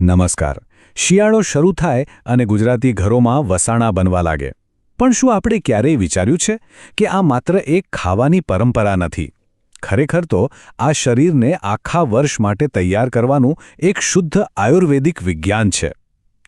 નમસ્કાર. શિયાળો શરૂ થાય અને ગુજરાતી ઘરોમાં વસાણા બનવા લાગે. પણ શું આપણે ક્યારેય વિચાર્યું છે કે આ માત્ર એક ખાવાની પરંપરા નથી? ખરેખર તો આ શરીરને આખા વર્ષ માટે તૈયાર કરવાનું એક શુદ્ધ આયુર્વેદિક વિજ્ઞાન છે.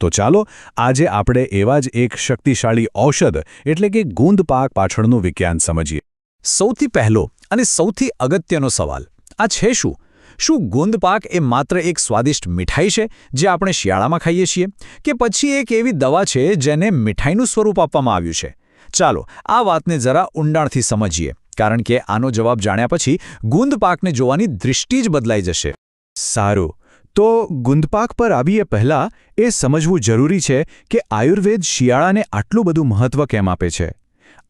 તો ચાલો, આજે આપણે એવા જ એક શક્તિશાળી ઔષધ એટલે કે ગુંદ પાક પાછળનું વિજ્ઞાન સમજીએ. સૌથી પહેલો અને સૌથી અગત્યનો સવાલ, આ છે શું? શું ગુંદ પાક એ માત્ર એક સ્વાદિષ્ટ મીઠાઈ છે જે આપણે શિયાળામાં ખાઈએ છીએ કે પછી એક એવી દવા છે જેને મીઠાઈનું સ્વરૂપ આપવામાં આવ્યું છે? ચાલો, આ વાતને જરા ઊંડાણથી સમજીએ, કારણ કે આનો જવાબ જાણ્યા પછી ગુંદ પાકને જોવાની દૃષ્ટિ જ બદલાઈ જશે. સારું, તો ગુંદપાક પર આવીએ પહેલાં એ સમજવું જરૂરી છે કે આયુર્વેદ શિયાળાને આટલું બધું મહત્વ કેમ આપે છે?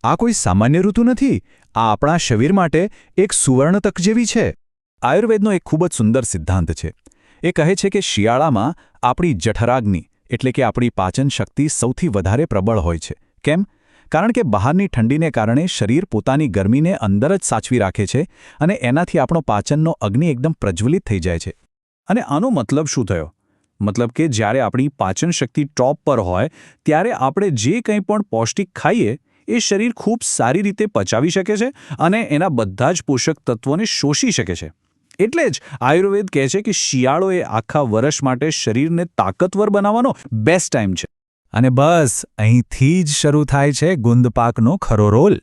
આ કોઈ સામાન્ય ઋતુ નથી? આ આપણા શરીર માટે એક સુવર્ણ તક જેવી છે. આયુર્વેદનો એક ખૂબ જ સુંદર સિદ્ધાંત છે. એ કહે છે કે શિયાળામાં આપણી જઠરાગ્નિ એટલે કે આપણી પાચન શક્તિ સૌથી વધારે પ્રબળ હોય છે. કેમ? કારણ કે બહારની ઠંડીને કારણે શરીર પોતાની ગરમીને અંદર જ સાચવી રાખે છે અને એનાથી આપણો પાચનનો અગ્નિ એકદમ પ્રજ્વલિત થઈ જાય છે. અને આનો મતલબ શું થયો? મતલબ કે જ્યારે આપણી પાચન શક્તિ ટોપ પર હોય, ત્યારે આપણે જે કંઈ પણ પૌષ્ટિક ખાઈએ, એ શરીર ખૂબ સારી રીતે પચાવી શકે છે અને એના બધા જ પોષક તત્વોને શોષી શકે છે. એટલે જ આયુર્વેદ કહે છે કે શિયાળો એ આખા વર્ષ માટે શરીરને તાકતવર બનાવવાનો બેસ્ટ ટાઈમ છે. અને બસ, અહીંથી જ શરૂ થાય છે ગુંદપાકનો ખરો રોલ.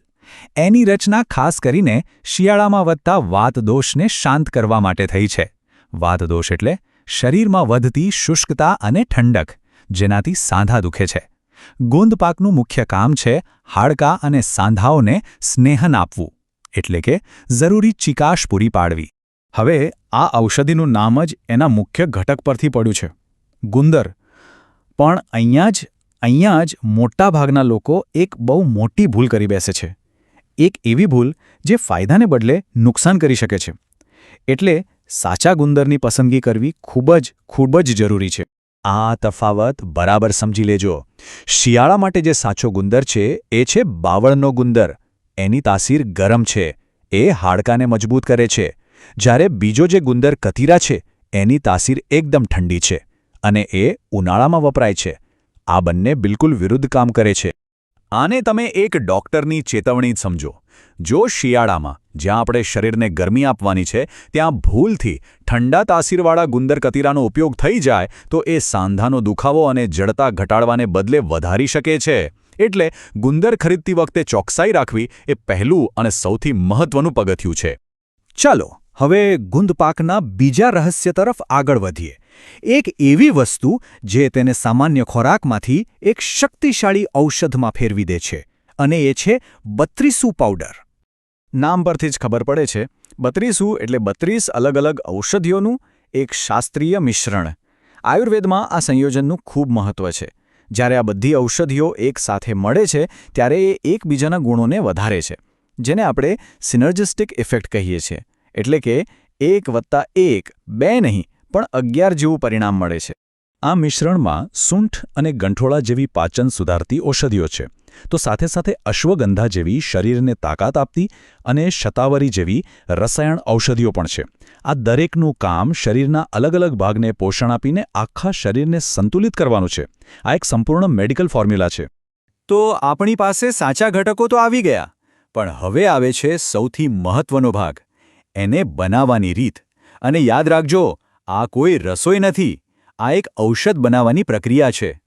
એની રચના ખાસ કરીને શિયાળામાં વધતા વાતદોષને શાંત કરવા માટે થઈ છે. વાતદોષ એટલે શરીરમાં વધતી શુષ્કતા અને ઠંડક, જેનાથી સાંધા દુખે છે. ગુંદપાકનું મુખ્ય કામ છે હાડકાં અને સાંધાઓને સ્નેહન આપવું, એટલે કે જરૂરી ચિકાશ પૂરી પાડવી. હવે આ ઔષધિનું નામ જ એના મુખ્ય ઘટક પરથી પડ્યું છે. ગુંદર. પણ અહીંયા જ અહીંયા જ મોટાભાગના લોકો એક બહુ મોટી ભૂલ કરી બેસે છે. એક એવી ભૂલ જે ફાયદાને બદલે નુકસાન કરી શકે છે. એટલે સાચા ગુંદરની પસંદગી કરવી ખૂબ જ ખૂબ જ જરૂરી છે. આ તફાવત બરાબર સમજી લેજો. શિયાળા માટે જે સાચો ગુંદર છે, એ છે બાવળનો ગુંદર. એની તાસીર ગરમ છે. એ હાડકાને મજબૂત કરે છે. જ્યારે બીજો જે ગુંદર કતીરા છે, એની તાસીર એકદમ ઠંડી છે અને એ ઉનાળામાં વપરાય છે. આ બંને બિલકુલ વિરુદ્ધ કામ કરે છે. આને તમે એક ડોક્ટરની ચેતવણી સમજો. જો શિયાળામાં જ્યાં આપણે શરીરને ગરમી આપવાની છે, ત્યાં ભૂલથી ઠંડા તાસીરવાળા ગુંદર કતીરાનો ઉપયોગ થઈ જાય તો એ સાંધાનો દુખાવો અને જડતા ઘટાડવાને બદલે વધારી શકે છે. એટલે ગુંદર ખરીદતી વખતે ચોકસાઈ રાખવી એ પહેલું અને સૌથી મહત્વનું પગથિયું છે. ચાલો હવે ગુંદપાકના બીજા રહસ્ય તરફ આગળ વધીએ. એક એવી વસ્તુ જે તેને સામાન્ય ખોરાકમાંથી એક શક્તિશાળી ઔષધમાં ફેરવી દે છે, અને એ છે બત્રીસુ પાવડર. નામ પરથી જ ખબર પડે છે, બત્રીસુ એટલે બત્રીસ અલગ અલગ ઔષધિઓનું એક શાસ્ત્રીય મિશ્રણ. આયુર્વેદમાં આ સંયોજનનું ખૂબ મહત્વ છે. જ્યારે આ બધી ઔષધિઓ એક સાથે મળે છે, ત્યારે એ એકબીજાના ગુણોને વધારે છે, જેને આપણે સિનર્જિસ્ટિક ઇફેક્ટ કહીએ છીએ. એટલે કે એક વત્તા એક, બે નહીં, પણ અગિયાર જેવું પરિણામ મળે છે. આ મિશ્રણમાં સૂંઠ અને ગંઠોળા જેવી પાચન સુધારતી ઔષધિઓ છે. તો સાથે સાથે અશ્વગંધા જેવી શરીરને તાકાત આપતી અને શતાવરી જેવી રસાયણ ઔષધિઓ પણ છે. આ દરેકનું કામ શરીરના અલગ અલગ ભાગને પોષણ આપીને આખા શરીરને સંતુલિત કરવાનું છે. આ એક સંપૂર્ણ મેડિકલ ફોર્મ્યુલા છે. તો આપણી પાસે સાચા ઘટકો તો આવી ગયા, પણ હવે આવે છે સૌથી મહત્વનો ભાગ. એને બનાવવાની રીત. અને યાદ રાખજો, આ કોઈ રસોઈ નથી, આ એક ઔષધ બનાવવાની પ્રક્રિયા છે.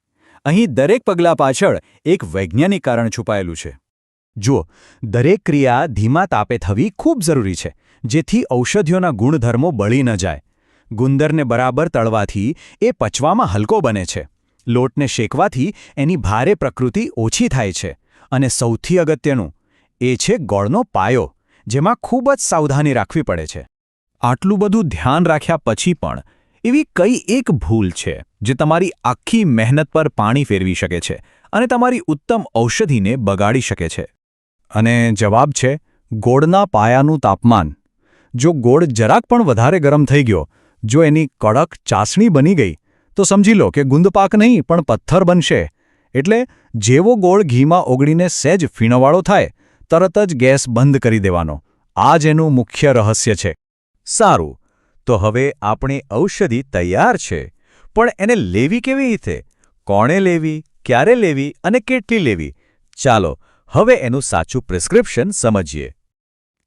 અહીં દરેક પગલાં પાછળ એક વૈજ્ઞાનિક કારણ છુપાયેલું છે. જુઓ, દરેક ક્રિયા ધીમા તાપે થવી ખૂબ જરૂરી છે, જેથી ઔષધિઓના ગુણધર્મો બળી ન જાય. ગુંદરને બરાબર તળવાથી એ પચવામાં હલકો બને છે. લોટને શેકવાથી એની ભારે પ્રકૃતિ ઓછી થાય છે. અને સૌથી અગત્યનું, એ છે ગોળનો પાયો. જેમાં ખૂબ જ સાવધાની રાખવી પડે છે. આટલું બધું ધ્યાન રાખ્યા પછી પણ એવી કઈ એક ભૂલ છે જે તમારી આખી મહેનત પર પાણી ફેરવી શકે છે અને તમારી ઉત્તમ ઔષધિને બગાડી શકે છે? અને જવાબ છે, ગોળના પાયાનું તાપમાન. જો ગોળ જરાક પણ વધારે ગરમ થઈ ગયો, જો એની કડક ચાસણી બની ગઈ, તો સમજી લો કે ગુંદપાક નહીં, પણ પથ્થર બનશે. એટલે જેવો ગોળ ઘીમાં ઓગળીને સહેજ ફીણવાળો થાય તરત જ ગેસ બંધ કરી દેવાનો. આ જ એનું મુખ્ય રહસ્ય છે. સારું, તો હવે આપણી ઔષધિ તૈયાર છે. પણ એને લેવી કેવી રીતે? કોણે લેવી, ક્યારે લેવી અને કેટલી લેવી? ચાલો, હવે એનું સાચું પ્રિસ્ક્રિપ્શન સમજીએ.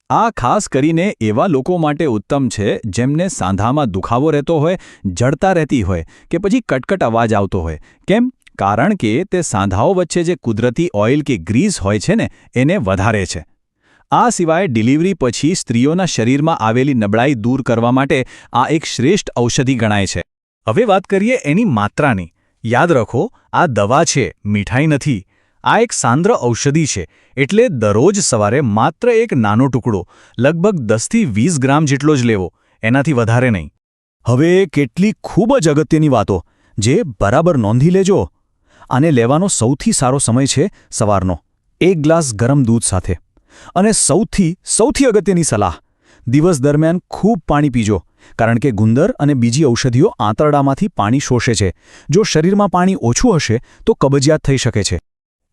આ ખાસ કરીને એવા લોકો માટે ઉત્તમ છે, જેમને સાંધામાં દુખાવો રહેતો હોય, જડતા રહેતી હોય, કે પછી કટકટ અવાજ આવતો હોય. કેમ? કારણ કે તે સાંધાઓ વચ્ચે જે કુદરતી ઓઇલ કે ગ્રીસ હોય છે ને, એને વધારે છે. આ સિવાય ડિલિવરી પછી સ્ત્રીઓના શરીરમાં આવેલી નબળાઈ દૂર કરવા માટે આ એક શ્રેષ્ઠ ઔષધિ ગણાય છે. હવે વાત કરીએ એની માત્રાની. યાદ રાખો, આ દવા છે, મીઠાઈ નથી. આ એક સાંદ્ર ઔષધિ છે, એટલે દરરોજ સવારે માત્ર એક નાનો ટુકડો, લગભગ દસથી વીસ ગ્રામ જેટલો જ લેવો, એનાથી વધારે નહીં. હવે કેટલી ખૂબ જ અગત્યની વાતો, જે બરાબર નોંધી લેજો. આને લેવાનો સૌથી સારો સમય છે સવારનો. એક ગ્લાસ ગરમ દૂધ સાથે. અને સૌથી સૌથી અગત્યની સલાહ. દિવસ દરમિયાન ખૂબ પાણી પીજો, કારણ કે ગુંદર અને બીજી ઔષધિઓ આંતરડામાંથી પાણી શોષે છે. જો શરીરમાં પાણી ઓછું હશે, તો કબજિયાત થઈ શકે છે.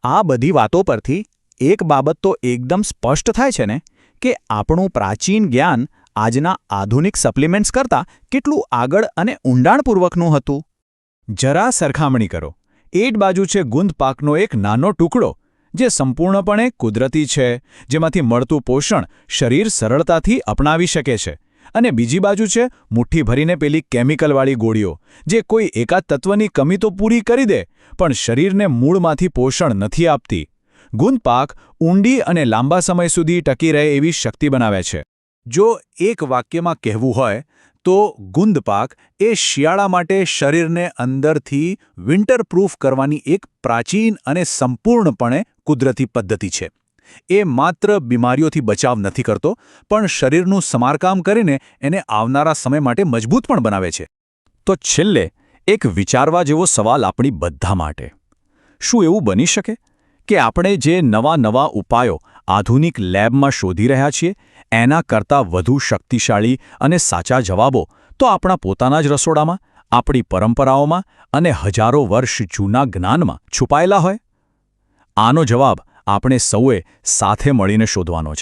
આ બધી વાતો પરથી એક બાબત તો એકદમ સ્પષ્ટ થાય છે ને, કે આપણું પ્રાચીન જ્ઞાન આજના આધુનિક સપ્લિમેન્ટ્સ કરતાં કેટલું આગળ અને ઊંડાણપૂર્વકનું હતું. જરા સરખામણી કરો. એ બાજુ છે ગુંદ પાકનો એક નાનો ટુકડો, જે સંપૂર્ણપણે કુદરતી છે, જેમાંથી મળતું પોષણ શરીર સરળતાથી અપનાવી શકે છે. અને બીજી બાજુ છે મુઠ્ઠી ભરીને પેલી કેમિકલવાળી ગોળીઓ, જે કોઈ એકાદ તત્વની કમી તો પૂરી કરી દે, પણ શરીરને મૂળમાંથી પોષણ નથી આપતી. ગુંદ પાક ઊંડી અને લાંબા સમય સુધી ટકી રહે એવી શક્તિ બનાવે છે. જો એક વાક્યમાં કહેવું હોય તો ગુંદ પાક એ શિયાળા માટે શરીરને અંદરથી વિન્ટરપ્રૂફ કરવાની એક પ્રાચીન અને સંપૂર્ણપણે કુદરતી પદ્ધતિ છે. એ માત્ર બીમારીઓથી બચાવ નથી કરતો, પણ શરીરનું સમારકામ કરીને એને આવનારા સમય માટે મજબૂત પણ બનાવે છે. તો છેલ્લે, એક વિચારવા જેવો સવાલ આપણી બધા માટે. શું એવું બની શકે? કે આપણે જે નવા નવા ઉપાયો આધુનિક લેબમાં શોધી રહ્યા છીએ એના કરતાં વધુ શક્તિશાળી અને સાચા જવાબો તો આપણા પોતાના જ રસોડામાં, આપણી પરંપરાઓમાં અને હજારો વર્ષ જૂના જ્ઞાનમાં છુપાયેલા હોય? આનો જવાબ આપણે સૌએ સાથે મળીને શોધવાનો છે.